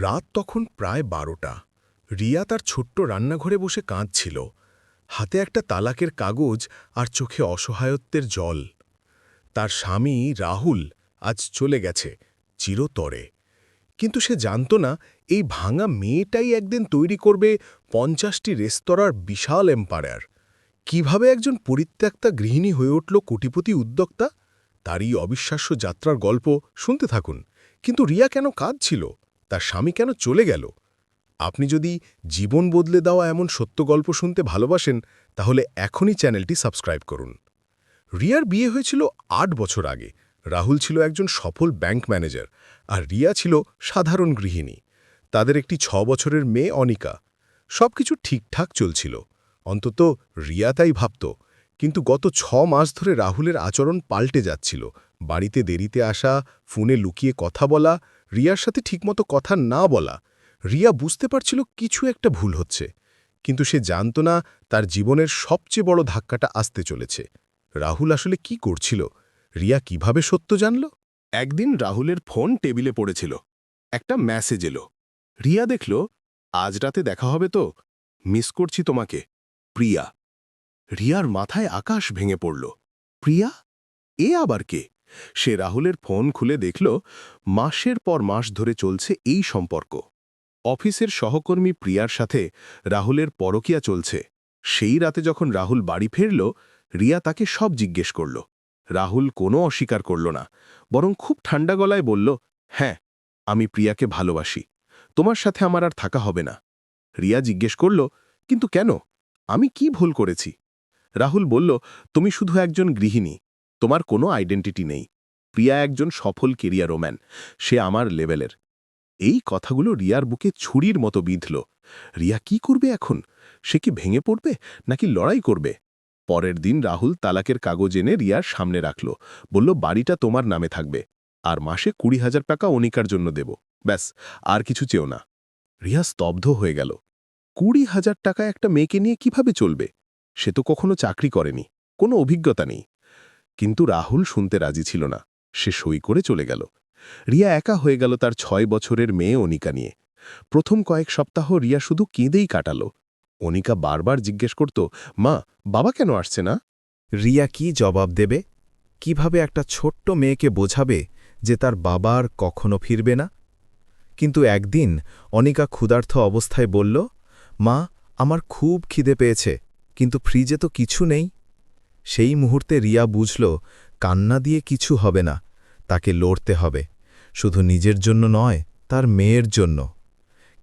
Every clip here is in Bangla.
রাত তখন প্রায় বারোটা। রিয়া তার ছোট্ট রান্নাঘরে বসে কাঁদছিল। হাতে একটা তালাকের কাগজ আর চোখে অসহায়ত্বের জল। তার স্বামী রাহুল আজ চলে গেছে, চিরতরে। কিন্তু সে জানত না, এই ভাঙা মেয়েটাই একদিন তৈরি করবে পঞ্চাশটি রেস্তোরাঁর বিশাল এম্পায়ার। কীভাবে একজন পরিত্যক্তা গৃহিণী হয়ে উঠল কোটিপতি উদ্যোক্তা? তারই অবিশ্বাস্য যাত্রার গল্প শুনতে থাকুন। কিন্তু রিয়া কেন কাঁদছিল? তার স্বামী কেন চলে গেল? আপনি যদি জীবন বদলে দেওয়া এমন সত্য গল্প শুনতে ভালোবাসেন, তাহলে এখনই চ্যানেলটি সাবস্ক্রাইব করুন। রিয়ার বিয়ে হয়েছিল আট বছর আগে। রাহুল ছিল একজন সফল ব্যাংক ম্যানেজার, আর রিয়া ছিল সাধারণ গৃহিণী। তাদের একটি ছ বছরের মেয়ে অনিকা। সবকিছু ঠিকঠাক চলছিল। অন্তত রিয়া তাই ভাবত। কিন্তু গত ছ মাস ধরে রাহুলের আচরণ পাল্টে যাচ্ছিল। বাড়িতে দেরিতে আসা, ফোনে লুকিয়ে কথা বলা রিয়ার সাথে ঠিকমতো কথা না বলা, রিয়া বুঝতে পারছিল কিছু একটা ভুল হচ্ছে, কিন্তু সে জানত না তার জীবনের সবচেয়ে বড় ধাক্কাটা আসতে চলেছে। রাহুল আসলে কি করছিল? রিয়া কীভাবে সত্য জানল? একদিন রাহুলের ফোন টেবিলে পড়েছিল। একটা মেসেজ এলো। রিয়া দেখল, আজ রাতে দেখা হবে তো। মিস করছি তোমাকে। প্রিয়া। রিয়ার মাথায় আকাশ ভেঙে পড়ল। প্রিয়া? এ আবার কে? সে রাহুলের ফোন খুলে দেখল, মাসের পর মাস ধরে চলছে এই সম্পর্ক। অফিসের সহকর্মী প্রিয়ার সাথে রাহুলের পরকিয়া চলছে। সেই রাতে যখন রাহুল বাড়ি ফিরল, রিয়া তাকে সব জিজ্ঞেস করল। রাহুল কোনো অস্বীকার করল না, বরং খুব ঠান্ডা গলায় বলল হ্যাঁ আমি প্রিয়াকে ভালোবাসি। তোমার সাথে আমার আর থাকা হবে না। রিয়া জিজ্ঞেস করল, কিন্তু কেন? আমি কি ভুল করেছি? রাহুল বলল, তুমি শুধু একজন গৃহিণী। তোমার কোনো আইডেন্টিটি নেই। প্রিয়া একজন সফল কেরিয়ার ওম্যান সে আমার লেভেলের এই কথাগুলো রিয়ার বুকে ছুরির মতো বিঁধল। রিয়া কি করবে এখন? সে কি ভেঙে পড়বে, নাকি লড়াই করবে? পরের দিন রাহুল তালাকের কাগজ এনে রিয়ার সামনে রাখল। বলল, বাড়িটা তোমার নামে থাকবে। আর মাসে কুড়ি হাজার টাকা অনিকার জন্য দেব। ব্যাস, আর কিছু চেও না। রিয়া স্তব্ধ হয়ে গেল। কুড়ি হাজার টাকা একটা মেয়েকে নিয়ে কীভাবে চলবে? সে তো কখনো চাকরি করেনি। কোনো অভিজ্ঞতা নেই। কিন্তু রাহুল শুনতে রাজি ছিল না। সে সই করে চলে গেল। রিয়া একা হয়ে গেল তার ছয় বছরের মেয়ে অনিকা নিয়ে। প্রথম কয়েক সপ্তাহ রিয়া শুধু কেঁদেই কাটাল। অনিকা বারবার জিজ্ঞেস করত, মা, বাবা কেন আসছে না? রিয়া কি জবাব দেবে? কীভাবে একটা ছোট্ট মেয়েকে বোঝাবে যে তার বাবার কখনো ফিরবে না? কিন্তু একদিন অনিকা ক্ষুধার্থ অবস্থায় বলল, মা, আমার খুব খিদে পেয়েছে, কিন্তু ফ্রিজে তো কিছু নেই। সেই মুহূর্তে রিয়া বুঝল, কান্না দিয়ে কিছু হবে না, তাকে লড়তে হবে। শুধু নিজের জন্য নয়, তার মেয়ের জন্য।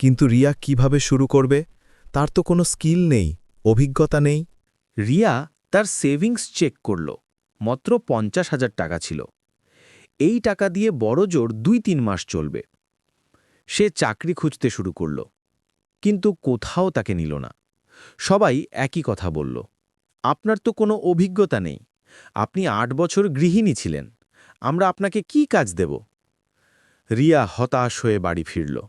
কিন্তু রিয়া কীভাবে শুরু করবে? তার তো কোনো স্কিল নেই, অভিজ্ঞতা নেই। রিয়া তার সেভিংস চেক করল, মাত্র পঞ্চাশ হাজার টাকা ছিল। এই টাকা দিয়ে বড় জোর দুই তিন মাস চলবে। সে চাকরি খুঁজতে শুরু করল, কিন্তু কোথাও তাকে নিল না। সবাই একই কথা বলল। আপনার তো কোনো অভিজ্ঞতা নেই। আপনি আট বছর গৃহিণী ছিলেন। আমরা আপনাকে কি কাজ দেব? রিয়া হতাশ হয়ে বাড়ি ফিরল।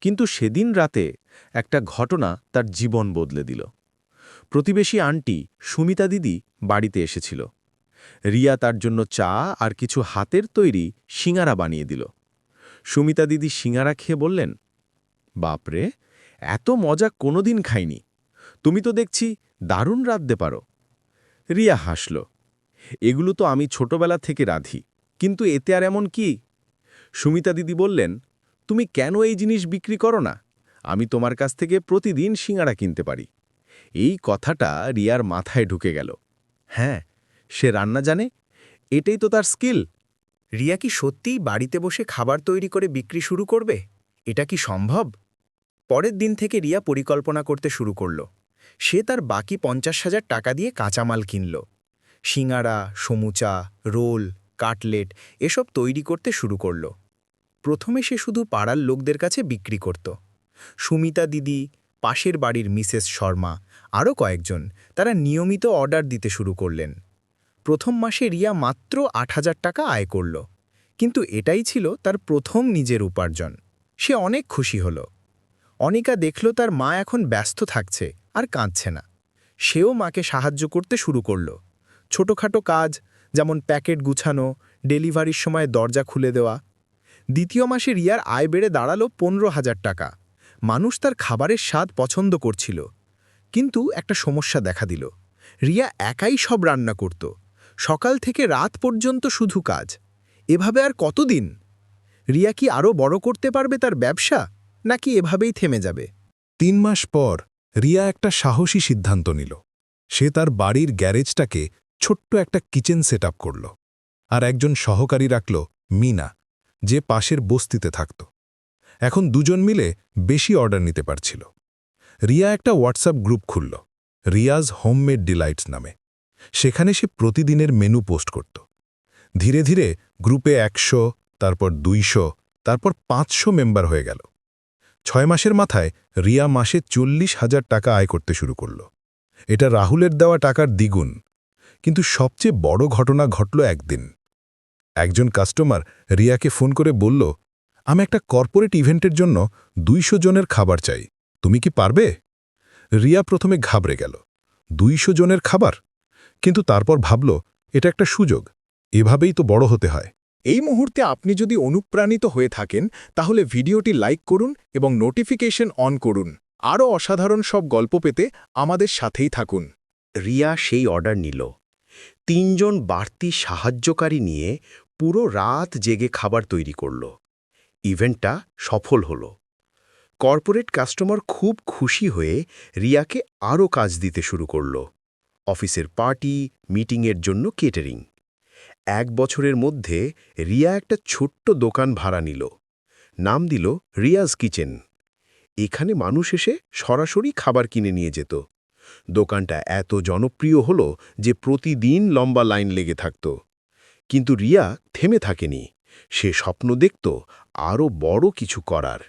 কিন্তু সেদিন রাতে একটা ঘটনা তার জীবন বদলে দিল। প্রতিবেশী আন্টি সুমিতা দিদি বাড়িতে এসেছিল। রিয়া তার জন্য চা আর কিছু হাতের তৈরি সিঙারা বানিয়ে দিল। সুমিতা দিদি সিঙারা খেয়ে বললেন, বাপরে, এত মজা কোনোদিন খাইনি। তুমি তো দেখছি দারুণ রাঁধতে পারো। রিয়া হাসল, এগুলো তো আমি ছোটবেলা থেকে রাঁধি, কিন্তু এতে আর এমন কি? সুমিতা দিদি বললেন, তুমি কেন এই জিনিস বিক্রি করো না? আমি তোমার কাছ থেকে প্রতিদিন সিঙাড়া কিনতে পারি। এই কথাটা রিয়ার মাথায় ঢুকে গেল। হ্যাঁ সে রান্না জানে? এটাই তো তার স্কিল। রিয়া কি সত্যিই বাড়িতে বসে খাবার তৈরি করে বিক্রি শুরু করবে? এটা কি সম্ভব? পরের দিন থেকে রিয়া পরিকল্পনা করতে শুরু করল। সে তার বাকি পঞ্চাশ হাজার টাকা দিয়ে কাঁচামাল কিনল। সিঙাড়া, সমুচা, রোল, কাটলেট এসব তৈরি করতে শুরু করল। প্রথমে সে শুধু পাড়ার লোকদের কাছে বিক্রি করত। সুমিতা দিদি, পাশের বাড়ির মিসেস শর্মা, আরও কয়েকজন তারা নিয়মিত অর্ডার দিতে শুরু করলেন। প্রথম মাসে রিয়া মাত্র আট হাজার টাকা আয় করল। কিন্তু এটাই ছিল তার প্রথম নিজের উপার্জন। সে অনেক খুশি হল। অনিকা দেখল তার মা এখন ব্যস্ত থাকছে। আর কাঁদছে না। সেও মাকে সাহায্য করতে শুরু করল। ছোটখাটো কাজ, যেমন প্যাকেট গুছানো, ডেলিভারির সময় দরজা খুলে দেওয়া। দ্বিতীয় মাসে রিয়ার আয় বেড়ে দাঁড়াল পনেরো হাজার টাকা। মানুষ তার খাবারের স্বাদ পছন্দ করছিল। কিন্তু একটা সমস্যা দেখা দিল। রিয়া একাই সব রান্না করত। সকাল থেকে রাত পর্যন্ত শুধু কাজ। এভাবে আর কতদিন? রিয়া কি আরও বড় করতে পারবে তার ব্যবসা, নাকি এভাবেই থেমে যাবে? তিন মাস পর রিয়া একটা সাহসী সিদ্ধান্ত নিল। সে তার বাড়ির গ্যারেজটাকে ছোট্ট একটা কিচেন সেট করল আর একজন সহকারী রাখল মিনা, যে পাশের বস্তিতে থাকত। এখন দুজন মিলে বেশি অর্ডার নিতে পারছিল। রিয়া একটা হোয়াটসঅ্যাপ গ্রুপ খুলল, রিয়াজ হোমমেড ডিলাইটস নামে। সেখানে সে প্রতিদিনের মেনু পোস্ট করত। ধীরে ধীরে গ্রুপে একশো, তারপর দুইশো, তারপর পাঁচশো মেম্বার হয়ে গেল। ছয় মাসের মাথায় রিয়া মাসে চল্লিশ হাজার টাকা আয় করতে শুরু করল। এটা রাহুলের দেওয়া টাকার দ্বিগুণ। কিন্তু সবচেয়ে বড় ঘটনা ঘটল একদিন। একজন কাস্টমার রিয়াকে ফোন করে বলল, আমি একটা কর্পোরেট ইভেন্টের জন্য দুইশো জনের খাবার চাই। তুমি কি পারবে? রিয়া প্রথমে ঘাবড়ে গেল, দুইশো জনের খাবার? কিন্তু তারপর ভাবল, এটা একটা সুযোগ। এভাবেই তো বড় হতে হয়। এই মুহূর্তে আপনি যদি অনুপ্রাণিত হয়ে থাকেন, তাহলে ভিডিওটি লাইক করুন এবং নোটিফিকেশন অন করুন। আরও অসাধারণ সব গল্প পেতে আমাদের সাথেই থাকুন। রিয়া সেই অর্ডার নিল। তিনজন বাড়তি সাহায্যকারী নিয়ে পুরো রাত জেগে খাবার তৈরি করল। ইভেন্টটা সফল হল। কর্পোরেট কাস্টমার খুব খুশি হয়ে রিয়াকে আরও কাজ দিতে শুরু করল। অফিসের পার্টি, মিটিংয়ের জন্য কেটারিং। এক বছরের মধ্যে রিয়া একটা ছোট্ট দোকান ভাড়া নিল। নাম দিল রিয়াজ কিচেন। এখানে মানুষ এসে সরাসরি খাবার কিনে নিয়ে যেত। দোকানটা এত জনপ্রিয় হল যে প্রতিদিন লম্বা লাইন লেগে থাকত। কিন্তু রিয়া থেমে থাকেনি। সে স্বপ্ন দেখত আরও বড় কিছু করার।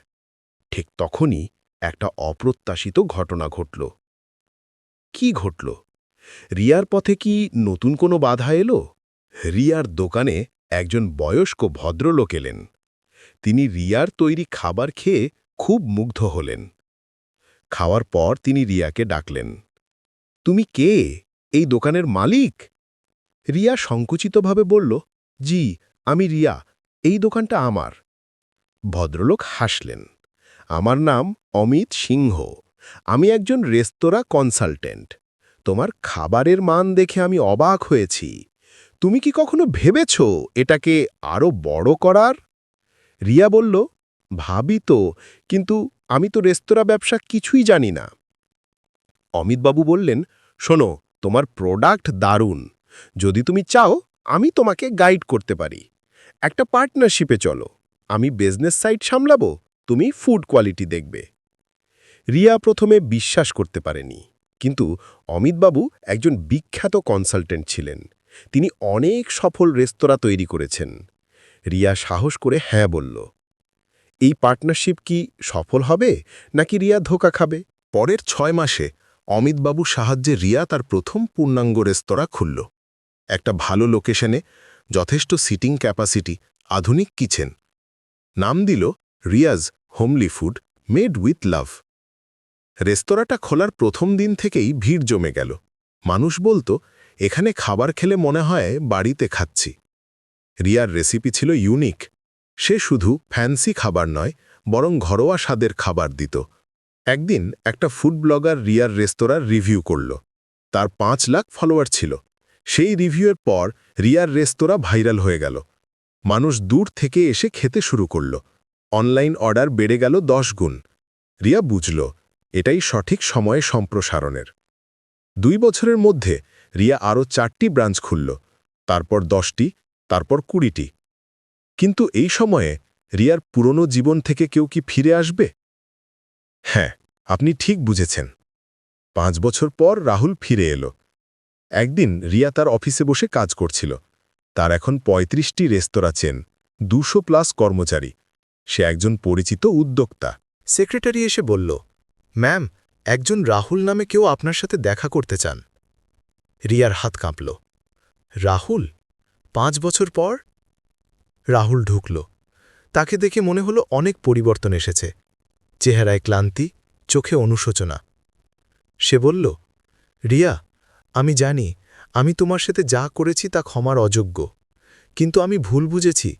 ঠিক তখনই একটা অপ্রত্যাশিত ঘটনা ঘটল। কি ঘটল? রিয়ার পথে কি নতুন কোনো বাধা এলো? রিয়ার দোকানে একজন বয়স্ক ভদ্রলোক এলেন। তিনি রিয়ার তৈরি খাবার খেয়ে খুব মুগ্ধ হলেন। খাওয়ার পর তিনি রিয়াকে ডাকলেন, তুমি কে? এই দোকানের মালিক? রিয়া সংকুচিতভাবে বলল, জি, আমি রিয়া, এই দোকানটা আমার। ভদ্রলোক হাসলেন, আমার নাম অমিত সিংহ, আমি একজন রেস্তোরাঁ কনসালটেন্ট। তোমার খাবারের মান দেখে আমি অবাক হয়েছি। তুমি কি কখনো ভেবেছ এটাকে আরও বড় করার? রিয়া বলল, ভাবি তো, কিন্তু আমি তো রেস্তোরাঁ ব্যবসা কিছুই জানি না। অমিতবাবু বললেন, শোনো, তোমার প্রোডাক্ট দারুণ। যদি তুমি চাও, আমি তোমাকে গাইড করতে পারি। একটা পার্টনারশিপে চলো। আমি বিজনেস সাইট সামলাবো, তুমি ফুড কোয়ালিটি দেখবে। রিয়া প্রথমে বিশ্বাস করতে পারেনি, কিন্তু অমিতবাবু একজন বিখ্যাত কনসালটেন্ট ছিলেন। তিনি অনেক সফল রেস্তোরাঁ তৈরি করেছেন। রিয়া সাহস করে হ্যাঁ বলল, এই পার্টনারশিপ কি সফল হবে নাকি রিয়া ধোকা খাবে? পরের ছয় মাসে অমিতবাবু সাহায্যে রিয়া তার প্রথম পূর্ণাঙ্গ রেস্তোরাঁ খুলল। একটা ভালো লোকেশনে যথেষ্ট সিটিং ক্যাপাসিটি, আধুনিক কিচেন। নাম দিল Riaz homely food made with love. রেস্তোরাঁটা খোলার প্রথম দিন থেকেই ভিড় জমে গেল। মানুষ বলতো এখানে খাবার খেলে মনে হয় বাড়িতে খাচ্ছি। রিয়ার রেসিপি ছিল ইউনিক। সে শুধু ফ্যান্সি খাবার নয়, বরং ঘরোয়া স্বাদের খাবার দিত। একদিন একটা ফুড ব্লগার রিয়ার রেস্তোরাঁর রিভিউ করল। তার পাঁচ লাখ ফলোয়ার ছিল। সেই রিভিউয়ের পর রিয়ার রেস্তোরাঁ ভাইরাল হয়ে গেল। মানুষ দূর থেকে এসে খেতে শুরু করল। অনলাইন অর্ডার বেড়ে গেল দশ গুণ। রিয়া বুঝল, এটাই সঠিক সময়ে সম্প্রসারণের। দুই বছরের মধ্যে রিয়া আরও চারটি ব্রাঞ্চ খুলল, তারপর দশটি, তারপর কুড়িটি। কিন্তু এই সময়ে রিয়ার পুরনো জীবন থেকে কেউ কি ফিরে আসবে? হ্যাঁ আপনি ঠিক বুঝেছেন। পাঁচ বছর পর রাহুল ফিরে এলো। একদিন রিয়া তার অফিসে বসে কাজ করছিল। তার এখন ৩৫টি রেস্তোরাঁ চেন, দুশো প্লাস কর্মচারী। সে একজন পরিচিত উদ্যোক্তা। সেক্রেটারি এসে বলল, ম্যাম, একজন রাহুল নামে কেউ আপনার সাথে দেখা করতে চান। রিয়ার হাত কাঁপল। রাহুল? পাঁচ বছর পর? রাহুল ঢুকল। তাকে দেখে মনে হলো অনেক পরিবর্তন এসেছে। চেহারায় ক্লান্তি, চোখে অনুশোচনা। সে বলল, রিয়া, আমি জানি, আমি তোমার সাথে যা করেছি তা ক্ষমার অযোগ্য। কিন্তু আমি ভুল বুঝেছি।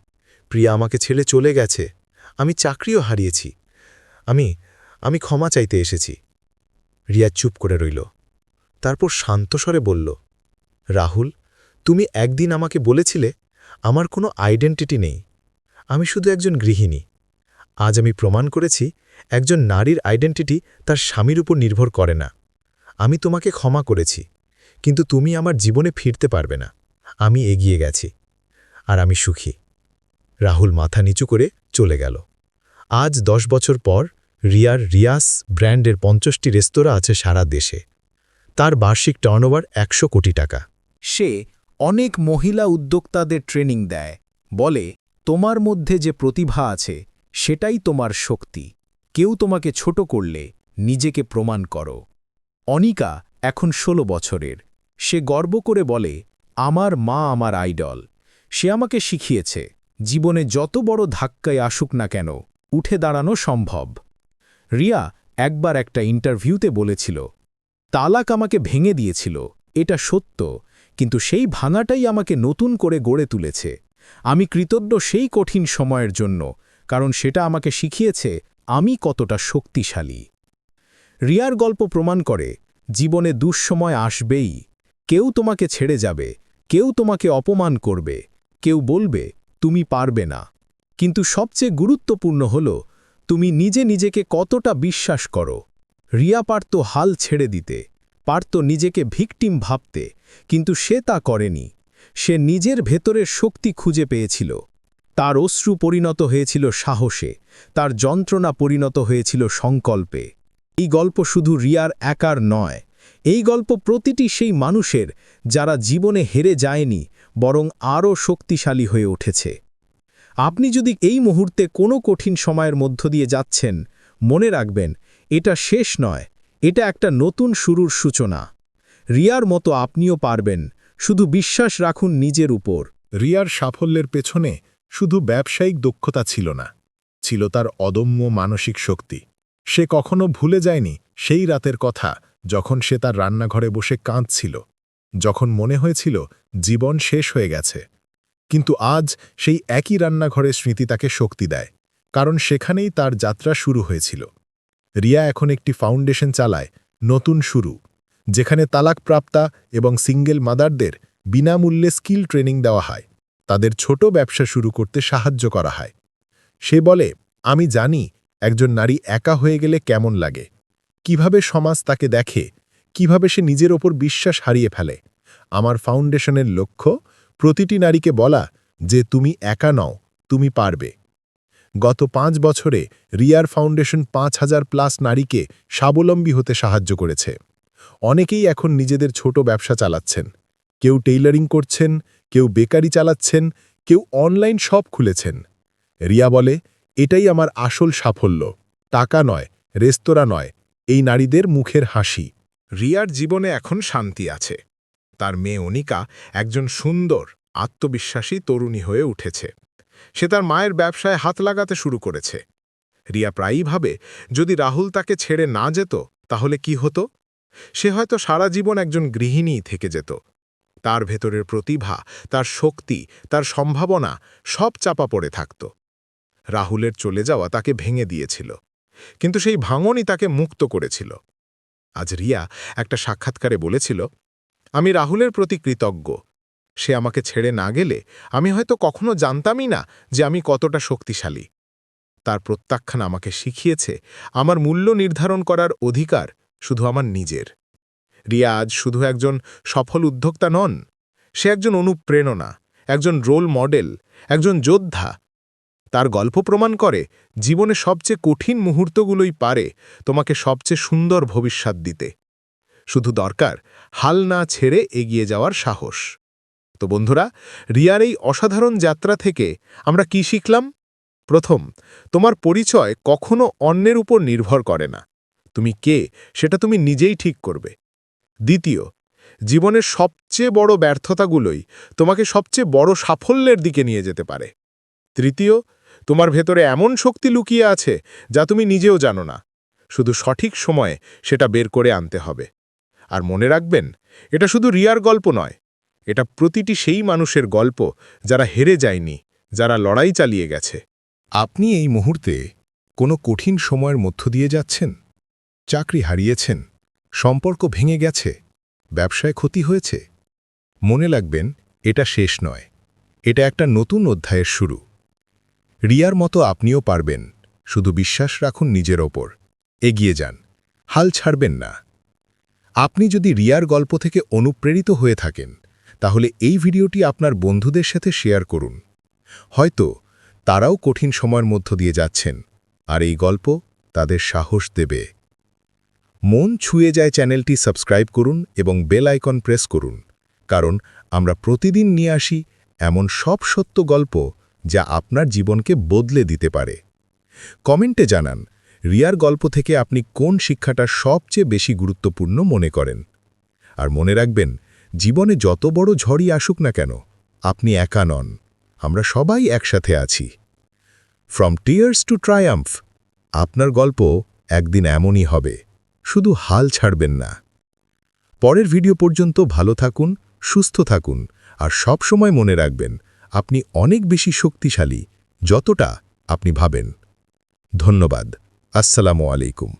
প্রিয়া আমাকে ছেড়ে চলে গেছে। আমি চাকরিও হারিয়েছি। আমি আমি ক্ষমা চাইতে এসেছি। রিয়া চুপ করে রইল। তারপর শান্তস্বরে বলল, রাহুল, তুমি একদিন আমাকে বলেছিলে আমার কোনো আইডেন্টিটি নেই। আমি শুধু একজন গৃহিণী। আজ আমি প্রমাণ করেছি একজন নারীর আইডেন্টিটি তার স্বামীর উপর নির্ভর করে না। আমি তোমাকে ক্ষমা করেছি, কিন্তু তুমি আমার জীবনে ফিরতে পারবে না। আমি এগিয়ে গেছি, আর আমি সুখী। রাহুল মাথা নিচু করে চলে গেল। আজ দশ বছর পর রিয়ার রিয়াস ব্র্যান্ডের পঞ্চাশটি রেস্তোরাঁ আছে সারা দেশে। তার বার্ষিক টার্নওভার একশো কোটি টাকা। সে অনেক মহিলা উদ্যোক্তাদের ট্রেনিং দেয়। বলে, তোমার মধ্যে যে প্রতিভা আছে, সেটাই তোমার শক্তি। কেউ তোমাকে ছোট করলে নিজেকে প্রমাণ করো। অনিকা এখন ১৬ বছরের। সে গর্ব করে বলে, আমার মা আমার আইডল সে আমাকে শিখিয়েছে, জীবনে যত বড় ধাক্কায় আসুক না কেন, উঠে দাঁড়ানো সম্ভব। রিয়া একবার একটা ইন্টারভিউতে বলেছিল তালাক আমাকে ভেঙে দিয়েছিল, এটা সত্য, কিন্তু সেই ভাঙাটাই আমাকে নতুন করে গড়ে তুলেছে। আমি কৃতজ্ঞ সেই কঠিন সময়ের জন্য, কারণ সেটা আমাকে শিখিয়েছে, আমি কতটা শক্তিশালী। রিয়ার গল্প প্রমাণ করে, জীবনে দুঃসময় আসবেই, কেউ তোমাকে ছেড়ে যাবে, কেউ তোমাকে অপমান করবে, কেউ বলবে, তুমি পারবে না। কিন্তু সবচেয়ে গুরুত্বপূর্ণ হল, তুমি নিজে নিজেকে কতটা বিশ্বাস করো। রিয়া পারত হাল ছেড়ে দিতে পারত নিজেকে ভিকটিম ভাবতে, কিন্তু সে তা করেনি। সে নিজের ভেতরের শক্তি খুঁজে পেয়েছিল। তার অশ্রু পরিণত হয়েছিল সাহসে, তার যন্ত্রণা পরিণত হয়েছিল সংকল্পে। এই গল্প শুধু রিয়ার একার নয়, এই গল্প প্রতিটি সেই মানুষের, যারা জীবনে হেরে যায়নি, বরং আরও শক্তিশালী হয়ে উঠেছে। আপনি যদি এই মুহূর্তে কোনো কঠিন সময়ের মধ্য দিয়ে যাচ্ছেন, মনে রাখবেন এটা শেষ নয়, এটা একটা নতুন শুরুর সূচনা। রিয়ার মতো আপনিও পারবেন, শুধু বিশ্বাস রাখুন নিজের উপর। রিয়ার সাফল্যের পেছনে শুধু ব্যবসায়িক দক্ষতা ছিল না, ছিল তার অদম্য মানসিক শক্তি। সে কখনো ভুলে যায়নি সেই রাতের কথা যখন সে তার রান্নাঘরে বসে কাঁদছিল, যখন মনে হয়েছিল জীবন শেষ হয়ে গেছে। কিন্তু আজ সেই একই রান্নাঘরের স্মৃতি তাকে শক্তি দেয়, কারণ সেখানেই তার যাত্রা শুরু হয়েছিল। রিয়া এখন একটি ফাউন্ডেশন চালায়, নতুন শুরু, যেখানে তালাকপ্রাপ্তা এবং সিঙ্গেল মাদারদের বিনামূল্যে স্কিল ট্রেনিং দেওয়া হয়। তাদের ছোট ব্যবসা শুরু করতে সাহায্য করা হয়। সে বলে, আমি জানি একজন নারী একা হয়ে গেলে কেমন লাগে। কীভাবে সমাজ তাকে দেখে, কীভাবে সে নিজের ওপর বিশ্বাস হারিয়ে ফেলে। আমার ফাউন্ডেশনের লক্ষ্য প্রতিটি নারীকে বলা যে তুমি একা নও, তুমি পারবে। গত পাঁচ বছরে রিয়ার ফাউন্ডেশন পাঁচ হাজার প্লাস নারীকে স্বাবলম্বী হতে সাহায্য করেছে। অনেকেই এখন নিজেদের ছোট ব্যবসা চালাচ্ছেন। কেউ টেইলারিং করছেন, কেউ বেকারি চালাচ্ছেন, কেউ অনলাইন শপ খুলেছেন। রিয়া বলে, এটাই আমার আসল সাফল্য। টাকা নয়, রেস্তোরাঁ নয়, এই নারীদের মুখের হাসি। রিয়ার জীবনে এখন শান্তি আছে। তার মেয়ে অনিকা একজন সুন্দর, আত্মবিশ্বাসী তরুণী হয়ে উঠেছে। সে তার মায়ের ব্যবসায় হাত লাগাতে শুরু করেছে। রিয়া প্রায়ই ভাবে, যদি রাহুল তাকে ছেড়ে না যেত, তাহলে কি হতো? সে হয়তো সারা জীবন একজন গৃহিণী থেকে যেত। তার ভেতরের প্রতিভা, তার শক্তি, তার সম্ভাবনা সব চাপা পড়ে থাকত। রাহুলের চলে যাওয়া তাকে ভেঙে দিয়েছিল, কিন্তু সেই ভাঙনই তাকে মুক্ত করেছিল। আজ রিয়া একটা সাক্ষাৎকারে বলেছিল, আমি রাহুলের প্রতি কৃতজ্ঞ। সে আমাকে ছেড়ে না গেলে আমি হয়তো কখনো জানতামই না যে আমি কতটা শক্তিশালী। তার প্রত্যাখ্যান আমাকে শিখিয়েছে, আমার মূল্য নির্ধারণ করার অধিকার শুধু আমার নিজের। রিয়া আজ শুধু একজন সফল উদ্যোক্তা নন, সে একজন অনুপ্রেরণা, একজন রোল মডেল, একজন যোদ্ধা। তার গল্প প্রমাণ করে, জীবনে সবচেয়ে কঠিন মুহূর্তগুলোই পারে তোমাকে সবচেয়ে সুন্দর ভবিষ্যৎ দিতে। শুধু দরকার, হাল না ছেড়ে এগিয়ে যাওয়ার সাহস। তো বন্ধুরা, রিয়ার এই অসাধারণ যাত্রা থেকে আমরা কি শিখলাম? প্রথম, তোমার পরিচয় কখনো অন্যের উপর নির্ভর করে না। তুমি কে সেটা তুমি নিজেই ঠিক করবে। দ্বিতীয়, জীবনের সবচেয়ে বড় ব্যর্থতাগুলোই তোমাকে সবচেয়ে বড় সাফল্যের দিকে নিয়ে যেতে পারে। তৃতীয়, তোমার ভেতরে এমন শক্তি লুকিয়ে আছে যা তুমি নিজেও জানো না। শুধু সঠিক সময়ে সেটা বের করে আনতে হবে। আর মনে রাখবেন, এটা শুধু রিয়ার গল্প নয় এটা প্রতিটি সেই মানুষের গল্প যারা হেরে যায়নি, যারা লড়াই চালিয়ে গেছে। আপনি এই মুহূর্তে কোনো কঠিন সময়ের মধ্য দিয়ে যাচ্ছেন? চাকরি হারিয়েছেন? সম্পর্ক ভেঙে গেছে? ব্যবসায় ক্ষতি হয়েছে? মনে লাগবেন এটা শেষ নয়। এটা একটা নতুন অধ্যায়ের শুরু। রিয়ার মতো আপনিও পারবেন, শুধু বিশ্বাস রাখুন নিজের ওপর। এগিয়ে যান, হাল ছাড়বেন না। আপনি যদি রিয়ার গল্প থেকে অনুপ্রেরিত হয়ে থাকেন তাহলে এই ভিডিওটি আপনার বন্ধুদের সাথে শেয়ার করুন। হয়তো তারাও কঠিন সময়ের মধ্য দিয়ে যাচ্ছেন, আর এই গল্প তাদের সাহস দেবে। মন ছুঁয়ে যায় চ্যানেলটি সাবস্ক্রাইব করুন এবং বেল আইকন প্রেস করুন, কারণ আমরা প্রতিদিন নিয়ে আসি এমন সব সত্য গল্প যা আপনার জীবনকে বদলে দিতে পারে। কমেন্টে জানান, রিয়ার গল্প থেকে আপনি কোন শিক্ষাটা সবচেয়ে বেশি গুরুত্বপূর্ণ মনে করেন? আর মনে রাখবেন জীবনে যত বড় ঝড়ই আসুক না কেন, আপনি একা নন। আমরা সবাই একসাথে আছি। ফ্রম টিয়ার্স টু ট্রায়াম্ফ আপনার গল্প একদিন এমনই হবে, শুধু হাল ছাড়বেন না। পরের ভিডিও পর্যন্ত ভালো থাকুন, সুস্থ থাকুন, আর সব সময় মনে রাখবেন, আপনি অনেক বেশি শক্তিশালী, যতটা আপনি ভাবেন। ধন্যবাদ। আসসালামু আলাইকুম।